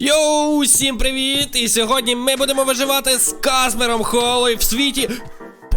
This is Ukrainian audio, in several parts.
Йоу, всім привіт! І сьогодні ми будемо виживати з Казмером Холой в світі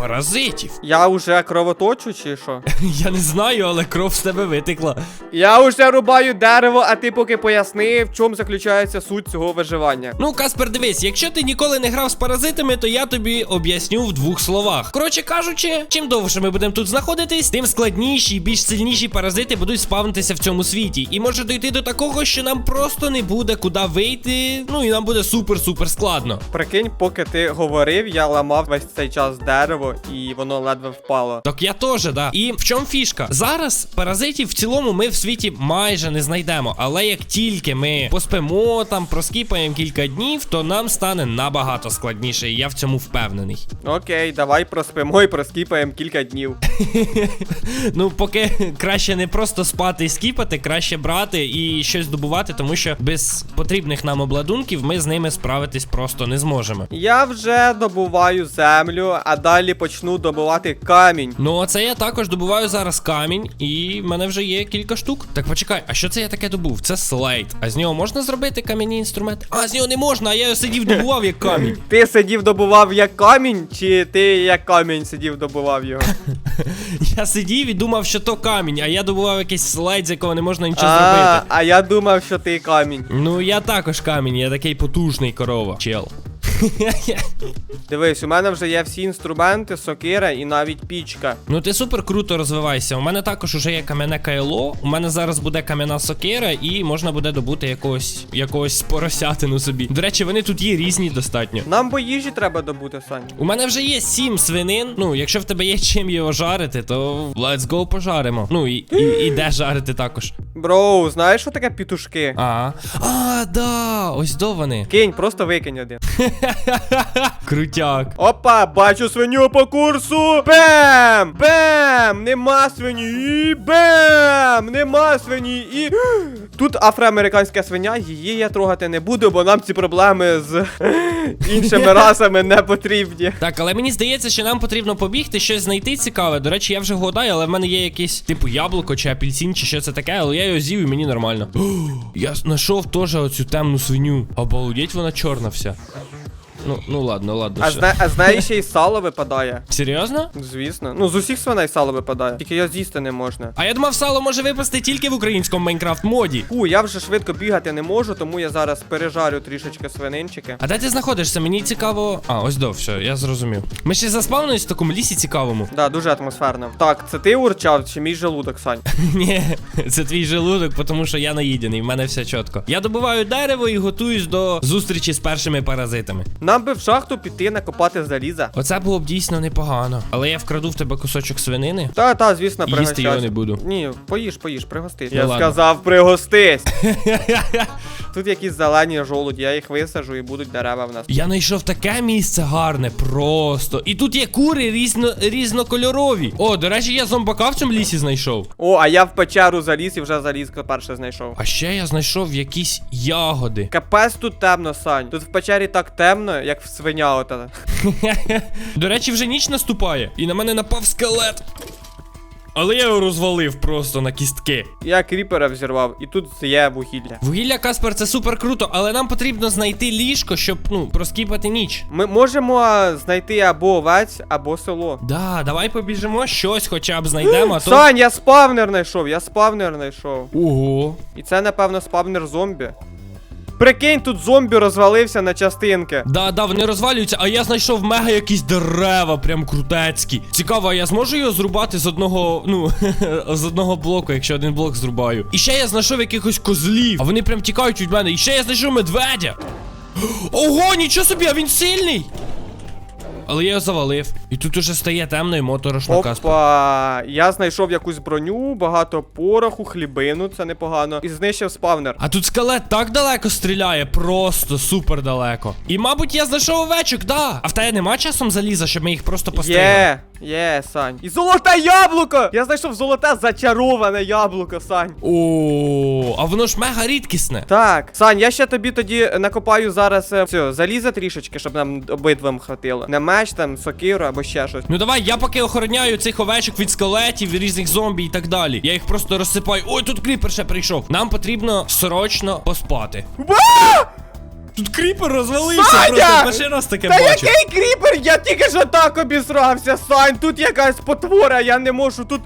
паразитів. Я уже кровоточу чи що? Я не знаю, але кров з тебе витекла. Я уже рубаю дерево, а ти поки поясни, в чому заключається суть цього виживання. Ну, Каспер, дивись, якщо ти ніколи не грав з паразитами, то я тобі об'ясню в двох словах. Коротше кажучи, чим довше ми будемо тут знаходитись, тим складніші і більш сильніші паразити будуть спавнитися в цьому світі. І може дойти до такого, що нам просто не буде куди вийти. Ну і нам буде супер-супер складно. Прикинь, поки ти говорив, я ламав весь цей час дерево, і воно ледве впало. Так я теж, да. І в чому фішка? Зараз паразитів в цілому ми в світі майже не знайдемо. Але як тільки ми поспимо там, проскіпаємо кілька днів, то нам стане набагато складніше, і я в цьому впевнений. Окей, давай проспимо і проскіпаємо кілька днів. Ну, поки краще не просто спати і скіпати, краще брати і щось добувати, тому що без потрібних нам обладунків ми з ними справитись просто не зможемо. Я вже добуваю землю, а далі почну добувати камінь. Ну, оце я також добуваю зараз камінь, і в мене вже є кілька штук. Так почекай, а що це я таке добув? Це слейт. А з нього можна зробити кам'яні інструменти? А, з нього не можна, а я його сидів добував як камінь. Ти сидів добував як камінь, чи ти як камінь сидів добував його? Я сидів і думав, що то камінь, а я добував якийсь слайд, з якого не можна нічого А, зробити. а я думав, що ти камінь. Ну, я також камінь, я такий потужний корова. Чел. Дивись, у мене вже є всі інструменти, сокира і навіть пічка. Ну ти супер круто розвивайся. У мене також уже є кам'яне кайло. У мене зараз буде кам'яна сокира, і можна буде добути якогось якогось поросятину собі. До речі, вони тут є різні достатньо. Нам бо їжі треба добути, Сань. У мене вже є сім свинин. Ну, якщо в тебе є чим його жарити, то let's go пожаримо. Ну і, і, і де жарити також. Броу, знаєш, що таке пітушки? А, а, да, ось до вони. Кинь, просто викинь один. Крутяк. Опа, бачу свиню по курсу. Бем! Бем! Нема свині. І бем! Нема свині. І тут афроамериканська свиня, її я трогати не буду, бо нам ці проблеми з іншими расами не потрібні. Так, але мені здається, що нам потрібно побігти, щось знайти цікаве. До речі, я вже гадаю, але в мене є якийсь типу яблуко чи апельсин, чи що це таке, але я його з'їв і мені нормально. Я знайшов теж оцю темну свиню. Обалдеть, вона чорна вся. Ну, ну ладно, ладно. А, ще. зна а з неї ще й сало випадає. Серйозно? Звісно. Ну, з усіх свиней сало випадає. Тільки його з'їсти не можна. А я думав, сало може випасти тільки в українському Майнкрафт моді. Фу, я вже швидко бігати не можу, тому я зараз пережарю трішечки свининчики. А де ти знаходишся? Мені цікаво. А, ось до, все, я зрозумів. Ми ще заспавнились в такому лісі цікавому. Да, дуже атмосферно. Так, це ти урчав чи мій желудок, Сань? Ні, це твій желудок, тому що я наїдений, в мене все чітко. Я добуваю дерево і готуюсь до зустрічі з першими паразитами. Нам би в шахту піти накопати заліза. Оце було б дійсно непогано. Але я вкраду в тебе кусочок свинини. Та, та, звісно, І їсти його не буду. Ні, поїж, поїж, пригостись. Я ладно. сказав, пригостись. Тут якісь зелені жолуді, я їх висажу і будуть дерева в нас. Я знайшов таке місце гарне, просто. І тут є кури різно, різнокольорові. О, до речі, я зомбака в цьому лісі знайшов. О, а я в печеру заліз і вже заліз перше знайшов. А ще я знайшов якісь ягоди. Капець тут темно, Сань. Тут в печері так темно, як в свиня ота. До речі, вже ніч наступає, і на мене напав скелет. Але я його розвалив просто на кістки. Я кріпера взірвав, і тут є вугілля. Вугілля Каспер, це супер круто, але нам потрібно знайти ліжко, щоб ну проскіпати ніч. Ми можемо знайти або овець, або село. Да, давай побіжимо, щось хоча б знайдемо, а то. Сань, я спавнер знайшов, я спавнер знайшов. Ого. І це, напевно, спавнер зомбі. Прикинь, тут зомбі розвалився на частинки. Да, да, вони розвалюються, а я знайшов мега якісь дерева, прям крутецькі. Цікаво, а я зможу його зрубати з одного, ну, з одного блоку, якщо один блок зрубаю. І ще я знайшов якихось козлів, а вони прям тікають від мене. І ще я знайшов медведя. Ого, нічого собі, а він сильний. Але я його завалив. І тут уже стає темно і моторошно Каспер. Опа, я знайшов якусь броню, багато пороху, хлібину, це непогано. І знищив спавнер. А тут скелет так далеко стріляє, просто супер далеко. І, мабуть, я знайшов овечок, да. А в тебе нема часом заліза, щоб ми їх просто постріляли? Є, є, Сань. І золоте яблуко! Я знайшов золоте зачароване яблуко, Сань. О, а воно ж мега рідкісне. Так, Сань, я ще тобі тоді накопаю зараз е, все, заліза трішечки, щоб нам обидвам хватило. Не меч, там, сокиру або ще щось. Ну давай, я поки охороняю цих овечок від скелетів, від різних зомбі і так далі. Я їх просто розсипаю. Ой, тут кріпер ще прийшов. Нам потрібно срочно поспати. Тут кріпер розвалився. Саня! Просто перший раз таке Та бачу. який кріпер? Я тільки що так обісрався, Сань. Тут якась потвора, я не можу тут.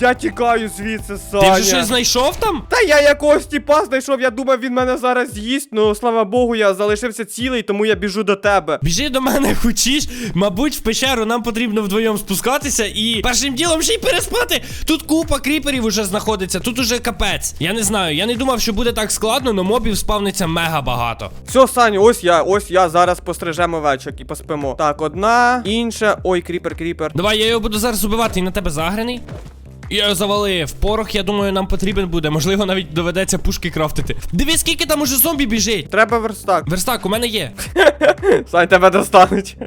Я тікаю звідси, Саня. Ти вже щось знайшов там? Та я якогось тіпа знайшов, я думав, він мене зараз з'їсть, ну слава Богу, я залишився цілий, тому я біжу до тебе. Біжи до мене хочеш. Мабуть, в печеру нам потрібно вдвоєм спускатися і першим ділом ще й переспати. Тут купа кріперів уже знаходиться, тут уже капець. Я не знаю, я не думав, що буде так складно, але мобів спавниться мега багато. Все, Саня, ось я, ось я зараз пострижемо вечок і поспимо. Так, одна, інша. Ой, кріпер, кріпер. Давай, я його буду зараз убивати, і на тебе загрений. Я його завалив. Порох, я думаю, нам потрібен буде. Можливо, навіть доведеться пушки крафтити. Дивись, скільки там уже зомбі біжить. Треба верстак. Верстак, у мене є. Сань, тебе достануть.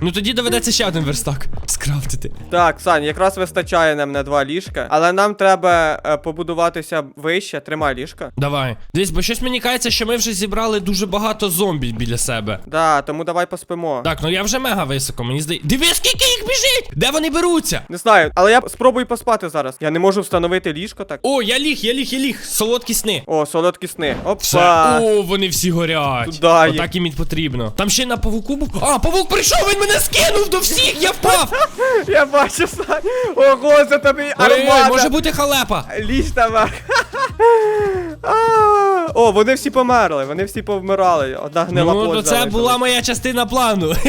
Ну тоді доведеться ще один верстак скрафтити. Так, Сань, якраз вистачає нам на два ліжка, але нам треба е, побудуватися вище. Тримай ліжка. Давай. Дивись, бо щось мені кається, що ми вже зібрали дуже багато зомбі біля себе. Да, тому давай поспимо. Так, ну я вже мега високо, мені здається. Дивись, скільки їх біжить! Де вони беруться? Не знаю, але я спробую поспати зараз. Я не можу встановити ліжко так. О, я ліг, я ліг, я ліг. Солодкі сни. О, солодкі сни. Все. Опа. О, вони всі горять. Туда їх. Отак їм і потрібно. Там ще й на павуку був. А, павук прийшов, він мене скинув до всіх, я впав. Я бачу, Сань. Ого, за тобі Ой, армада. може бути халепа. Лізь наверх. А, О, вони всі померли, вони всі повмирали. Одна гнила Ну, то це залишилась. була моя частина плану.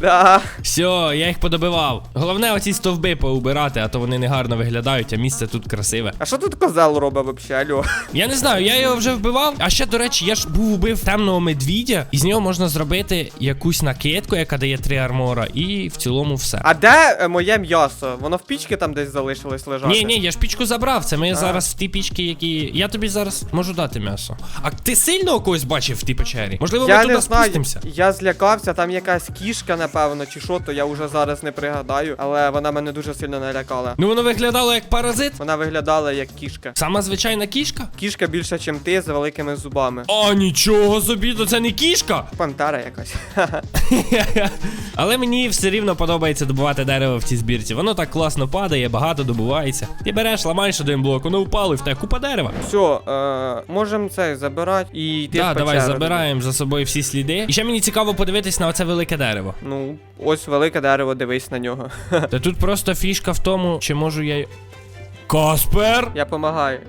Да. Все, я їх подобивав. Головне оці стовби поубирати, а то вони негарно виглядають, а місце тут красиве. А що тут козел робить вообще, алло? Я не знаю, я його вже вбивав. А ще, до речі, я ж був убив темного медвідя, і з нього можна зробити якусь накидку, яка дає три армора, і в цілому все. А де е, моє м'ясо? Воно в пічці там десь залишилось лежати? Ні, ні, я ж пічку забрав. Це ми зараз в ті пічки, які. Я тобі зараз можу дати м'ясо. А ти сильно когось бачив в тій печері? Можливо, Я ми туди знаю, спустимося. я злякався, там якась кішка, напевно, чи що, то я вже зараз не пригадаю, але вона мене дуже сильно налякала. Ну воно виглядало як паразит. Вона виглядала як кішка. Сама звичайна кішка. Кішка більша, ніж ти, з великими зубами. О, нічого собі, то це не кішка. Пантера якась. Але мені все рівно подобається добувати дерево в цій збірці. Воно так класно падає, багато добувається. Ти береш, ламаєш один блок, воно впало і в тебе купа дерева. Все, е, можемо це забирати і йти Так, в давай забираємо за собою всі сліди. І ще мені цікаво подивитись на оце велике дерево. Ну, ось велике дерево, дивись на нього. Та тут просто фішка в тому, чи можу я. Каспер! Я помагаю.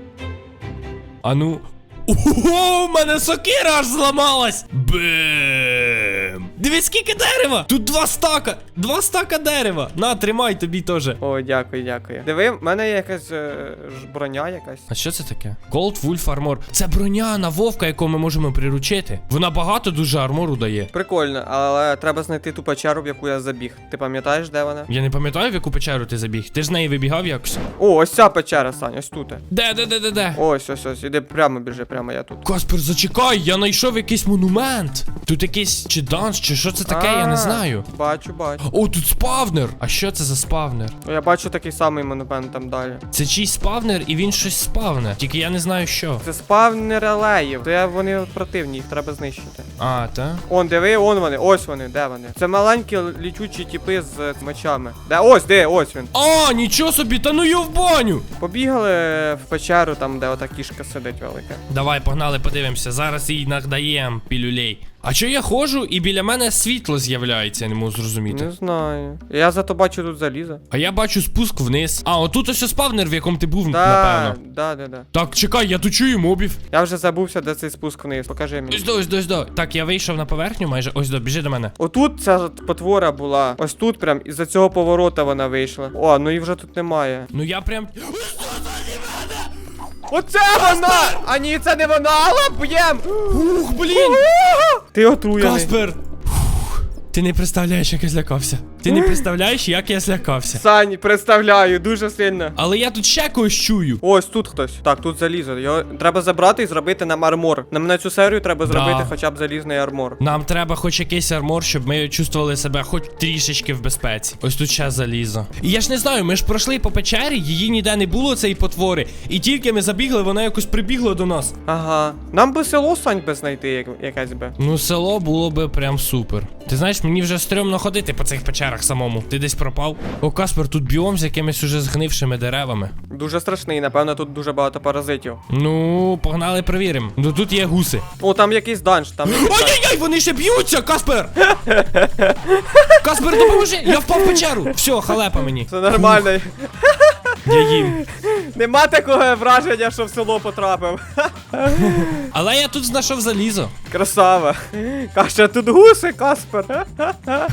А ну. Ого, у мене сокира аж зламалась! Бем! Дивись, скільки дерева! Тут два стака! Два стака дерева! На, тримай тобі теж. О, дякую, дякую. Диви, в мене є якась е, ж броня якась. А що це таке? Cold Wolf Armor. Це броня на вовка, яку ми можемо приручити. Вона багато дуже армору дає. Прикольно, але треба знайти ту печеру, в яку я забіг. Ти пам'ятаєш, де вона? Я не пам'ятаю, в яку печеру ти забіг. Ти ж з неї вибігав якось. О, ось ця печера, Сань, ось тут. Де, де, де, де, де? Ось, ось, ось, іди прямо біжи, прямо я тут. Каспер, зачекай, я знайшов якийсь монумент. Тут якийсь чи данс, чи що це таке, я не знаю. Бачу, бачу. О, тут спавнер. А що це за спавнер? Я бачу такий самий монумент там далі. Це чийсь спавнер, і він щось спавне. Тільки я не знаю що. Це спавнер алеїв. Я вони противні, їх треба знищити. А, та? Он, диви, он вони, ось вони, де вони? Це маленькі лічучі тіпи з мечами. Де? Ось, де, ось він. А, нічого собі, та ну його в баню. Побігали в печеру, там, де ота кішка сидить велика. Давай, погнали, подивимося. Зараз їй надаємо пілюлей. А що я ходжу, і біля мене світло з'являється, я не можу зрозуміти. Не знаю. Я зато бачу тут залізо. А я бачу спуск вниз. А, отут ось спавнер, в якому ти був, Да, напевно. да, да, да. Так, чекай, я тут чую мобів. Я вже забувся, де цей спуск вниз. Покажи мені. Ось до, ось до, ось до. Так, я вийшов на поверхню майже. Ось до, біжи до мене. Отут ця от потвора була. Ось тут прям із-за цього поворота вона вийшла. О, ну і вже тут немає. Ну я прям. Оце вона! А ні, це не вона, але б'єм! Ух, блін! Ти отруєний. Каспер! Фух, Ти не представляєш, як я злякався. Ти не представляєш, як я злякався. Сань, представляю, дуже сильно. Але я тут ще когось чую. Ось тут хтось. Так, тут залізо. Його треба забрати і зробити нам армор. Нам на цю серію треба Да. зробити хоча б залізний армор. Нам треба хоч якийсь армор, щоб ми чувствували себе хоч трішечки в безпеці. Ось тут ще залізо. І я ж не знаю, ми ж пройшли по печері, її ніде не було, цієї потвори. І тільки ми забігли, вона якось прибігла до нас. Ага. Нам би село Сань би знайти як, якесь би. Ну, село було би прям супер. Ти знаєш, мені вже стрьомно ходити по цих печерах самому. Ти десь пропав? О, Каспер, тут біом з якимись уже згнившими деревами. Дуже страшний, напевно, тут дуже багато паразитів. Ну, погнали перевіримо. Ну тут є гуси. О, там якийсь данж, там. Ой-ой-ой, вони ще б'ються, Каспер! Каспер, допоможи! Я впав в печеру! Все, халепа мені. Це нормально. Я їм. Нема такого враження, що в село потрапив. Але я тут знайшов залізо. Красава. Каже, тут гуси, Каспер.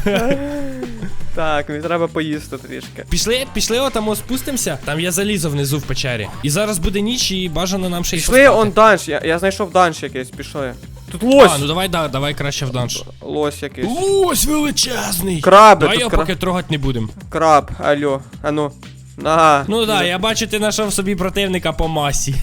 Так, мені треба поїсти трішки. Пішли, пішли, отамо спустимося. Там є залізо внизу в печері. І зараз буде ніч, і бажано нам ще й Пішли поспати. он данж, я, я знайшов данж якийсь, пішли. Тут лось. А, ну давай, да, давай краще в данж. Лось якийсь. Лось величезний! Краби, Давай тут його кра... поки трогати не будемо. краб, алло, а ну. Ага. Ну да, я бачу, ти знайшов собі противника по масі.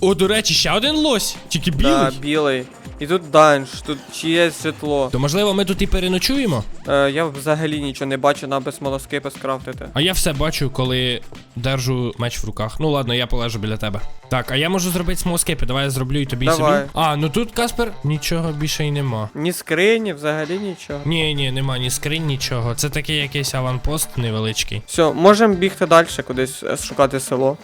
О, до речі, ще один лось. Тільки білий. Да, білий. І тут данж, тут чиєсь житло. То можливо ми тут і переночуємо? Е, я взагалі нічого не бачу, нам без смолоскипи скрафтити. А я все бачу, коли держу меч в руках. Ну ладно, я полежу біля тебе. Так, а я можу зробити смоскипи, давай я зроблю і тобі і Давай. собі. А, ну тут, Каспер, нічого більше й нема. Ні скрині, взагалі нічого. Ні, ні, нема ні скринь, нічого. Це такий якийсь аванпост невеличкий. Все, можемо бігти далі, кудись е, шукати село.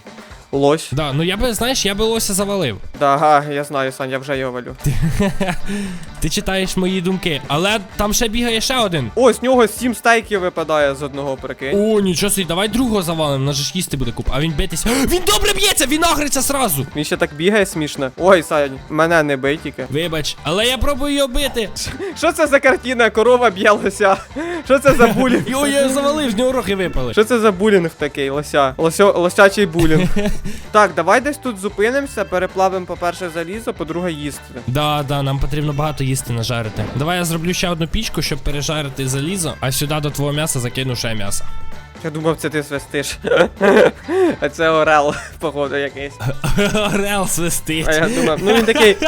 Лось. Да, ну я би, знаєш, я би лося завалив. Да, ага, я знаю, Сань, я вже його валю. Ти читаєш мої думки, але там ще бігає ще один. О, з нього сім стейків випадає з одного прикинь. О, нічого собі, давай другого завалим, на ж їсти буде куп. А він битись. Він добре б'ється, він агриться сразу. Він ще так бігає смішно. Ой, Сань, мене не бий тільки. Вибач, але я пробую його бити. Що це за картина? Корова б'є лося. Що це за булінг? Йо, я завалив, з нього рохи випали. Що це за булінг такий, лося? Лосьо, лосячий булінг. так, давай десь тут зупинимося, переплавимо, по-перше, залізо, по-друге, їсти. Да, да, нам потрібно багато їсти нажарити. Давай я зроблю ще одну пічку, щоб пережарити залізо, а сюди до твого м'яса закину ще м'ясо. Я думав, це ти свистиш. а це орел, походу, якийсь. Орел свистить. А я думав, ну він такий.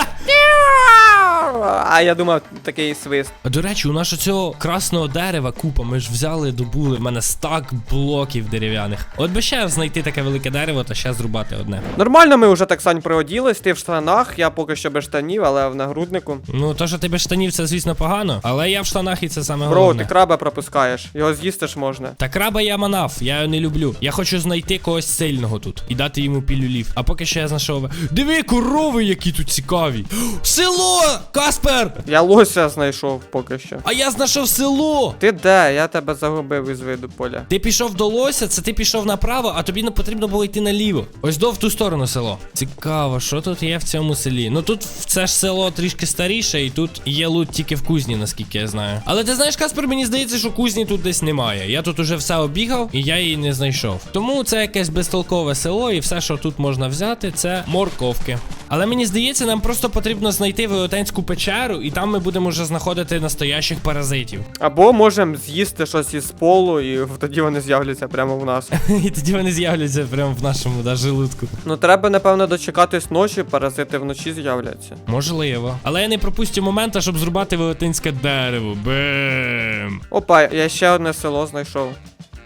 А я думав, такий свист. А до речі, у нас цього красного дерева купа. Ми ж взяли, добули. В мене стак блоків дерев'яних. От би ще знайти таке велике дерево та ще зрубати одне. Нормально ми вже так сань приоділись, ти в штанах, я поки що без штанів, але в нагруднику. Ну, то, що ти без штанів, це звісно погано, але я в штанах і це саме Бро, головне. ти краба пропускаєш, його з'їсти ж можна. Та краба я манав, я його не люблю. Я хочу знайти когось сильного тут і дати йому пілюлів. А поки що я знайшов. Диви, корови, які тут цікаві. Село! Каспер! Я лося знайшов поки що. А я знайшов село! Ти де? Я тебе загубив із виду поля. Ти пішов до лося, це ти пішов направо, а тобі не потрібно було йти наліво. Ось до в ту сторону село. Цікаво, що тут є в цьому селі. Ну тут це ж село трішки старіше, і тут є лут тільки в кузні, наскільки я знаю. Але ти знаєш, Каспер, мені здається, що кузні тут десь немає. Я тут уже все обігав і я її не знайшов. Тому це якесь безтолкове село, і все, що тут можна взяти, це морковки. Але мені здається, нам просто потрібно знайти велетенську печеру, і там ми будемо вже знаходити настоящих паразитів. Або можемо з'їсти щось із полу, і тоді вони з'являться прямо в нас. І тоді вони з'являться прямо в нашому да, желудку. Ну треба, напевно, дочекатись ночі, паразити вночі з'являться. Можливо. Але я не пропустю момента, щоб зрубати велетенське дерево. Бем. Опа, я ще одне село знайшов.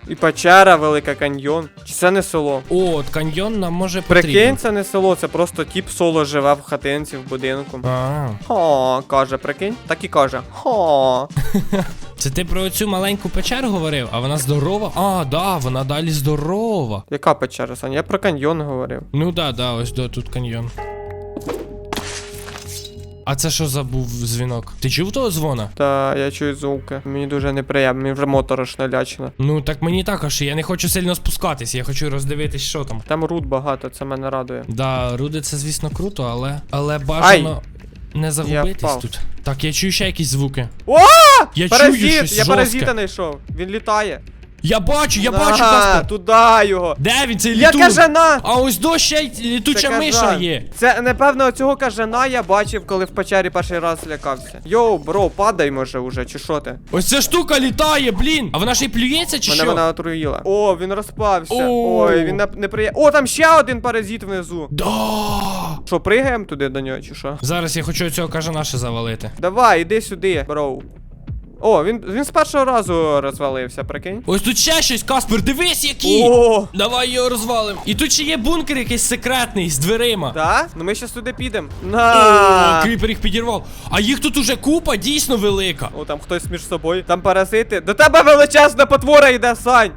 І печера, велика каньйон. Чи це не село? О, от каньйон нам може Прикинь, це не село, це просто тіп соло живе в хатинці в будинку. А, Хо, каже, прикинь? Так і каже. Хо. це ти про цю маленьку печеру говорив, а вона здорова? А, да, вона далі здорова. Яка печера, Саня? Я про каньйон говорив. Ну да, да, ось до тут каньйон. А це що за був дзвінок? Ти чув того дзвона? Та я чую звуки. Мені дуже неприємно, мені вже моторошно лячно. Ну так мені також, я не хочу сильно спускатись, я хочу роздивитись, що там. Там руд багато, це мене радує. Да, руди це, звісно, круто, але. Але бажано не загубитись впав. тут. Так, я чую ще якісь звуки. О! Я чую щось Я жорстке. паразита знайшов. Він літає. Я бачу, я бачу, Каспер. Туди його. Де він цей Я літун? кажана! А ось до ще й літуча Це миша кажан. є. Це, напевно, цього кажана я бачив, коли в печері перший раз лякався. Йоу, бро, падай може уже, чи що ти? Ось ця штука літає, блін. А вона ще й плюється чи Мене що? вона отруїла. О, він розпався. О. Ой, він не, не приє... О, там ще один паразит внизу. Да. Що, пригаємо туди до нього, чи що? Зараз я хочу цього кажана ще завалити. Давай, іди сюди, бро. О, він, він з першого разу розвалився, прикинь. Ось тут ще щось, Каспер, дивись які! О! Давай його розвалим. І тут ще є бункер якийсь секретний з дверима. Так? Ну ми щас туди підемо. О, кріпер їх підірвав. А їх тут уже купа, дійсно велика. О, там хтось між собою. Там паразити. До тебе величезна потвора йде, Сань!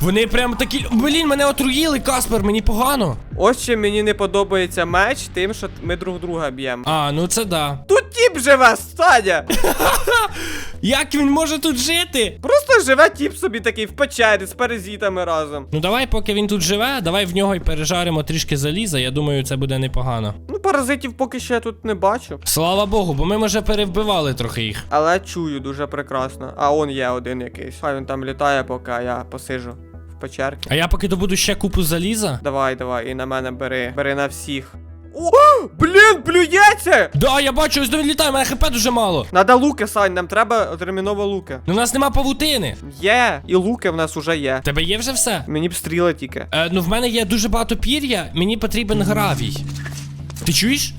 Вони прям такі. Блін, мене отруїли, Каспер, мені погано. Ось чим мені не подобається меч, тим, що ми друг друга б'ємо. А, ну це да. Тут тіп живе, Саня! Як він може тут жити? Просто живе тіп собі такий в печері з паразитами разом. Ну давай, поки він тут живе, давай в нього й пережаримо трішки заліза. Я думаю, це буде непогано. Ну, паразитів поки що я тут не бачу. Слава Богу, бо ми вже перевбивали трохи їх. Але чую дуже прекрасно. А он є один якийсь. Хай він там літає, поки я посижу в печерці. А я поки добуду ще купу заліза. Давай, давай, і на мене бери. Бери на всіх. О, блін, плюється! Да, я бачу, ось до він літає, мене хп дуже мало. Надо луки, Сань, нам треба терміново луки. Ну, у нас нема павутини. Є, і луки в нас уже є. В Тебе є вже все? Мені б стріли тільки. Е, ну в мене є дуже багато пір'я, мені потрібен гравій. Ти чуєш?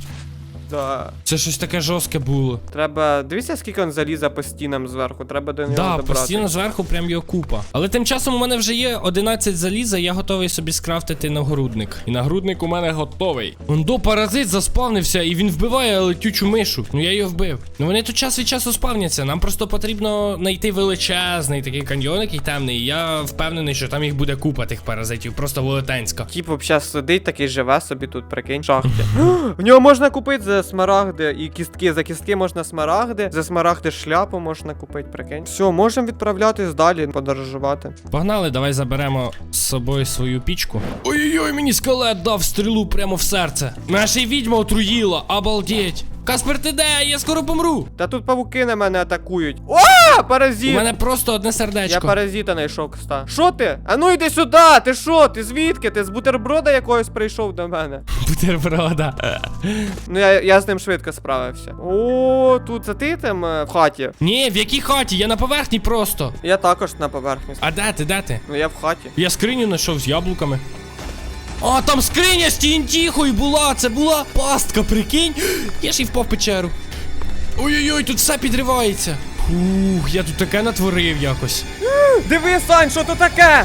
Да. Це щось таке жорстке було. Треба. Дивіться, скільки він заліза по стінам зверху. Треба до нього Да, добрати. постійно зверху прям його купа. Але тим часом у мене вже є 11 заліза, я готовий собі скрафтити нагрудник. І нагрудник у мене готовий. Ондо паразит заспавнився і він вбиває летючу мишу. Ну я його вбив. Ну вони тут час від часу спавняться. Нам просто потрібно знайти величезний такий каньйон, який темний. Я впевнений, що там їх буде купа тих паразитів, просто велетенська. Тіп взагалі сидить, такий живе собі тут, прикинь, в шахті. В нього можна купити за смарагди і кістки. За кістки можна смарагди, за смарагди шляпу можна купити, прикинь. Все, можемо відправлятись далі, подорожувати. Погнали, давай заберемо з собою свою пічку. Ой-ой-ой, мені скелет дав стрілу прямо в серце. Наша відьма отруїла, обалдеть. Каспер, ти де? Я скоро помру. Та тут павуки на мене атакують. О, У мене просто одне сердечко. Я паразита знайшов, кста. Що ти? А ну йди сюди! Ти що? Ти звідки? Ти з бутерброда якогось прийшов до мене? Бутерброда. Ну я, я з ним швидко справився. О, тут це ти там е, в хаті. Ні, в якій хаті? Я на поверхні просто. Я також на поверхні. А де ти, де ти? Ну я в хаті. Я скриню знайшов з яблуками. А, там скриня з тінтіхою була, це була пастка, прикинь. Я ж і впав в печеру. Ой-ой-ой, тут все підривається. Ух, я тут таке натворив якось. Диви, Сань, що то таке?